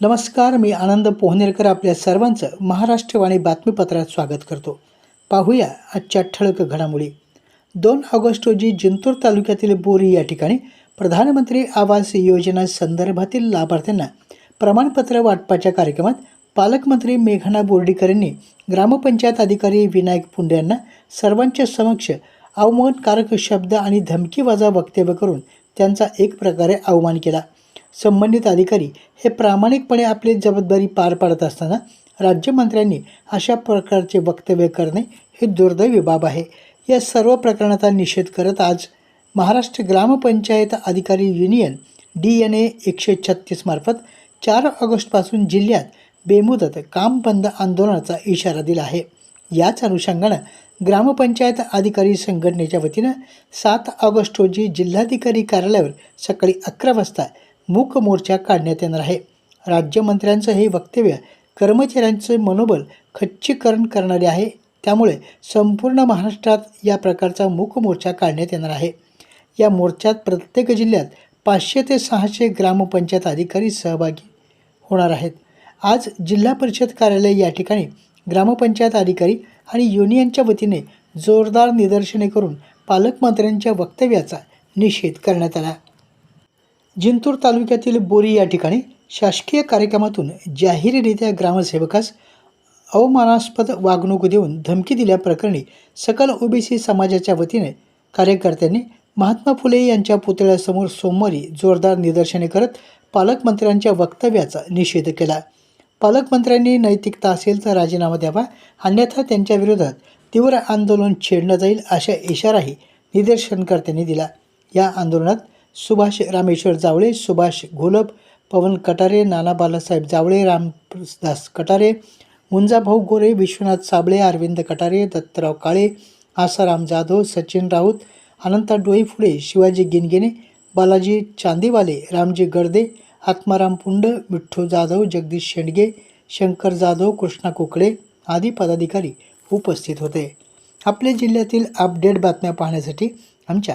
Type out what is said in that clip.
नमस्कार मी आनंद पोहनेरकर आपल्या सर्वांचं महाराष्ट्रवाणी बातमीपत्रात स्वागत करतो. पाहूया आजच्या ठळक घडामोडी. दोन ऑगस्ट रोजी जिंतूर तालुक्यातील बोरी या ठिकाणी प्रधानमंत्री आवास योजना संदर्भातील लाभार्थ्यांना प्रमाणपत्र वाटपाच्या कार्यक्रमात पालकमंत्री मेघना बोर्डीकर यांनी ग्रामपंचायत अधिकारी विनायक पुंडे यांना सर्वांच्या समक्ष अवमानकारक शब्द आणि धमकीवाजा वक्तव्य करून त्यांचा एक प्रकारे अवमान केला. संबंधित अधिकारी हे प्रामाणिकपणे आपली जबाबदारी पार पाडत असताना राज्यमंत्र्यांनी अशा प्रकारचे वक्तव्य करणे हे दुर्दैवी बाब आहे. या सर्व प्रकरणाचा निषेध करत आज महाराष्ट्र ग्रामपंचायत अधिकारी युनियन डी एन ए एकशे छत्तीसमार्फत चार ऑगस्टपासून जिल्ह्यात बेमुदत काम बंद आंदोलनाचा इशारा दिला आहे. याच अनुषंगानं ग्रामपंचायत अधिकारी संघटनेच्या वतीनं सात ऑगस्ट रोजी जिल्हाधिकारी कार्यालयावर सकाळी अकरा वाजता मूक मोर्चा काढण्यात येणार आहे. राज्यमंत्र्यांचं हे वक्तव्य कर्मचाऱ्यांचे मनोबल खच्चीकरण करणारे आहे. त्यामुळे संपूर्ण महाराष्ट्रात या प्रकारचा मूक मोर्चा काढण्यात येणार आहे. या मोर्चात प्रत्येक जिल्ह्यात पाचशे ते सहाशे ग्रामपंचायत अधिकारी सहभागी होणार आहेत. आज जिल्हा परिषद कार्यालय या ठिकाणी ग्रामपंचायत अधिकारी आणि युनियनच्या वतीने जोरदार निदर्शने करून पालकमंत्र्यांच्या वक्तव्याचा निषेध करण्यात आला. जिंतूर तालुक्यातील बोरी या ठिकाणी शासकीय कार्यक्रमातून जाहीररित्या ग्रामसेवकास अवमानास्पद वागणूक देऊन धमकी दिल्याप्रकरणी सकल ओबीसी समाजाच्या वतीने कार्यकर्त्यांनी महात्मा फुले यांच्या पुतळ्यासमोर सोमवारी जोरदार निदर्शने करत पालकमंत्र्यांच्या वक्तव्याचा निषेध केला. पालकमंत्र्यांनी नैतिकता असेल तर राजीनामा द्यावा अन्यथा त्यांच्या विरोधात तीव्र आंदोलन छेडलं जाईल अशा इशाराही निदर्शनकर्त्यांनी दिला. या आंदोलनात सुभाष रामेश्वर जावळे सुभाष घोलप पवन कटारे नाना बालासाहेब जावळे रामदास कटारे मुंजाभाऊ गोरे विश्वनाथ साबळे अरविंद कटारे दत्तराव काळे आसाराम जाधव सचिन राऊत अनंता डोईफुडे शिवाजी गिनगिने बालाजी चांदीवाले रामजी गर्दे आत्माराम पुंड विठ्ठू जाधव जगदीश शेंडगे शंकर जाधव कृष्णा कुकडे आदी पदाधिकारी उपस्थित होते. आपल्या जिल्ह्यातील अपडेट बातम्या पाहण्यासाठी आमच्या